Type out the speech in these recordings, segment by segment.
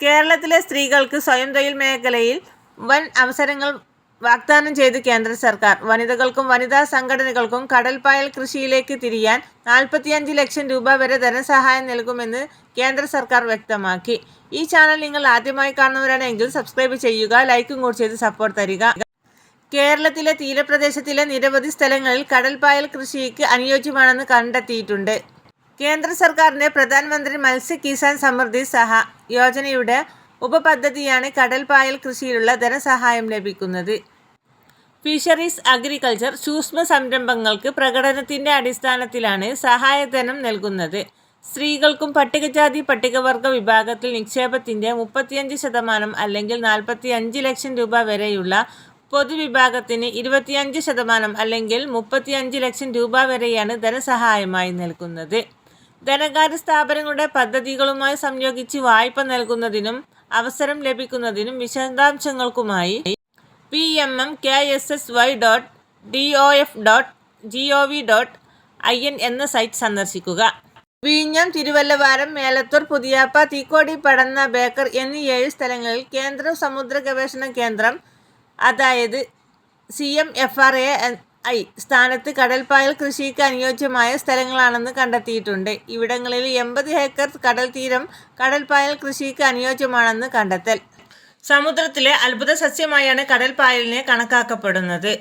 കേരളത്തിലെ സ്ത്രീകൾക്ക് സ്വയം തൊഴിൽ മേഖലയിൽ വൻ അവസരങ്ങൾ വാഗ്ദാനം ചെയ്ത് കേന്ദ്ര സർക്കാർ. വനിതകൾക്കും വനിതാ സംഘടനകൾക്കും കടൽപ്പായൽ കൃഷിയിലേക്ക് തിരിയാൻ നാൽപ്പത്തിയഞ്ച് ലക്ഷം രൂപ വരെ ധനസഹായം നൽകുമെന്ന് കേന്ദ്ര സർക്കാർ വ്യക്തമാക്കി. ഈ ചാനൽ നിങ്ങൾ ആദ്യമായി കാണുന്നവരാണെങ്കിൽ സബ്സ്ക്രൈബ് ചെയ്യുക ലൈക്കും കൂടി ചെയ്ത് സപ്പോർട്ട് തരിക. കേരളത്തിലെ തീരപ്രദേശത്തിലെ നിരവധി സ്ഥലങ്ങളിൽ കടൽപ്പായൽ കൃഷിക്ക് അനുയോജ്യമാണെന്ന് കണ്ടെത്തിയിട്ടുണ്ട്. കേന്ദ്ര സർക്കാരിന്റെ പ്രധാനമന്ത്രി മത്സ്യ കിസാൻ സമൃദ്ധി സഹ യോജനയുടെ ഉപപദ്ധതിയാണ് കടൽപ്പായൽ കൃഷിയിലുള്ള ധനസഹായം ലഭിക്കുന്നത്. ഫിഷറീസ് അഗ്രികൾച്ചർ സൂക്ഷ്മ സംരംഭങ്ങൾക്ക് പ്രകടനത്തിന്റെ അടിസ്ഥാനത്തിലാണ് സഹായധനം നൽകുന്നത്. സ്ത്രീകൾക്കും പട്ടികജാതി പട്ടികവർഗ വിഭാഗത്തിൽ നിക്ഷേപത്തിന്റെ മുപ്പത്തിയഞ്ച് ശതമാനം അല്ലെങ്കിൽ നാൽപ്പത്തി അഞ്ച് ലക്ഷം രൂപ വരെയുള്ള പൊതുവിഭാഗത്തിന് ഇരുപത്തിയഞ്ച് ശതമാനം അല്ലെങ്കിൽ മുപ്പത്തിയഞ്ച് ലക്ഷം രൂപ വരെയാണ് ധനസഹായമായി നൽകുന്നത്. ധനകാര്യ സ്ഥാപനങ്ങളുടെ പദ്ധതികളുമായി സംയോഗിച്ച് വായ്പ നൽകുന്നതിനും അവസരം ലഭിക്കുന്നതിനും വിശദാംശങ്ങൾക്കുമായി P M M K S S Y dot D O F dot G O V dot I N എന്ന സൈറ്റ് സന്ദർശിക്കുക. വിഴിഞ്ഞം തിരുവല്ലവാരം മേലത്തൂർ പുതിയാപ്പ തീക്കോടി പടന്ന ബേക്കർ എന്നീ ഏഴ് സ്ഥലങ്ങളിൽ കേന്ദ്ര സമുദ്ര ഗവേഷണ കേന്ദ്രം അതായത് C M F R I I സ്ഥാനത്ത് കടൽപ്പായൽ കൃഷിക്ക് അനുയോജ്യമായ സ്ഥലങ്ങളാണെന്ന് കണ്ടെത്തിയിട്ടുണ്ട്. ഇവിടങ്ങളിൽ എൺപത് ഹെക്ടർ കടൽ തീരം കടൽപ്പായൽ കൃഷിക്ക് അനുയോജ്യമാണെന്ന് കണ്ടെത്തൽ. സമുദ്രത്തിലെ അത്ഭുത സസ്യമായാണ് കടൽപ്പായലിനെ കണക്കാക്കപ്പെടുന്നത്.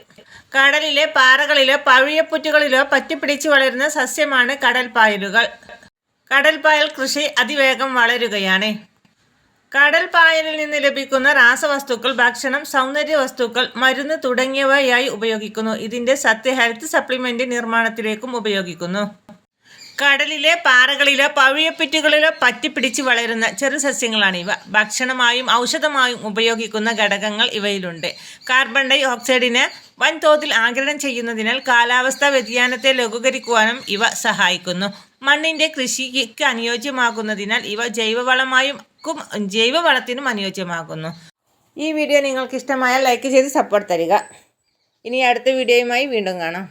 കടലിലെ പാറകളിലോ പവിഴപ്പുറ്റുകളിലോ പറ്റിപ്പിടിച്ച് വളരുന്ന സസ്യമാണ് കടൽപ്പായലുകൾ. കടൽപ്പായൽ കൃഷി അതിവേഗം വളരുകയാണ്. കടൽ പായലിൽ നിന്ന് ലഭിക്കുന്ന രാസവസ്തുക്കൾ ഭക്ഷണം സൗന്ദര്യ വസ്തുക്കൾ മരുന്ന് തുടങ്ങിയവയായി ഉപയോഗിക്കുന്നു. ഇതിന്റെ സത്യ ഹെൽത്ത് സപ്ലിമെന്റ് നിർമ്മാണത്തിലേക്കും ഉപയോഗിക്കുന്നു. കടലിലെ പാറകളിലോ പവിഴപ്പിറ്റുകളിലോ പറ്റിപ്പിടിച്ച് വളരുന്ന ചെറു സസ്യങ്ങളാണ് ഇവ. ഭക്ഷണമായും ഔഷധമായും ഉപയോഗിക്കുന്ന ഘടകങ്ങൾ ഇവയിലുണ്ട്. കാർബൺ ഡൈ ഓക്സൈഡിനെ വൻതോതിൽ ആഗിരണം ചെയ്യുന്നതിനാൽ കാലാവസ്ഥാ വ്യതിയാനത്തെ ലഘൂകരിക്കുവാനും ഇവ സഹായിക്കുന്നു. മണ്ണിന്റെ കൃഷിക്ക് അനുയോജ്യമാകുന്നതിനാൽ ഇവ ജൈവവളമായും ജൈവവളത്തിനും അനുയോജ്യമാകുന്നു. ഈ വീഡിയോ നിങ്ങൾക്ക് ഇഷ്ടമായാൽ ലൈക്ക് ചെയ്ത് സപ്പോർട്ട് തരിക. ഇനി അടുത്ത വീഡിയോയുമായി വീണ്ടും കാണാം.